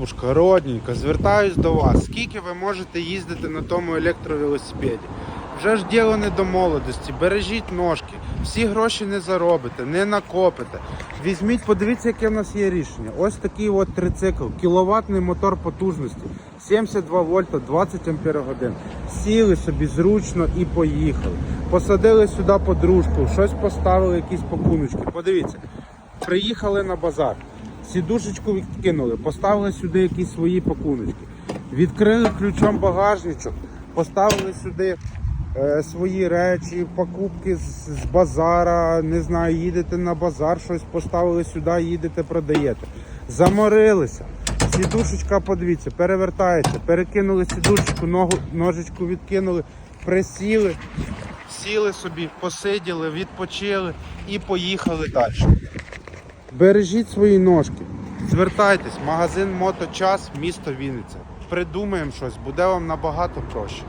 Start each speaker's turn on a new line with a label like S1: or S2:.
S1: Бабушка, звертаюсь до вас. Скільки ви можете їздити на тому електровелосипеді? Вже ж діло не до молодості. Бережіть ножки, всі гроші не заробите, не накопите. Візьміть, подивіться, яке в нас є рішення. Ось такий от трицикл, кіловатний мотор потужності, 72 вольта, 20 ампер годин. Сіли собі зручно і поїхали. Посадили сюди подружку, щось поставили, якісь пакуночки. Подивіться, приїхали на базар. Сідушечку відкинули, поставили сюди якісь свої пакуночки. Відкрили ключом багажничок, поставили сюди е, свої речі, покупки з, з базара, не знаю, їдете на базар, щось поставили сюди, їдете, продаєте. Заморилися. Сідушечка, подивіться, перевертається, перекинули сідушечку, ногу, ножичку відкинули, присіли, сіли собі, посиділи, відпочили і поїхали далі. Бережіть свої ножки. Звертайтесь, магазин Моточас, місто Вінниця. Придумаємо щось, буде вам набагато проще.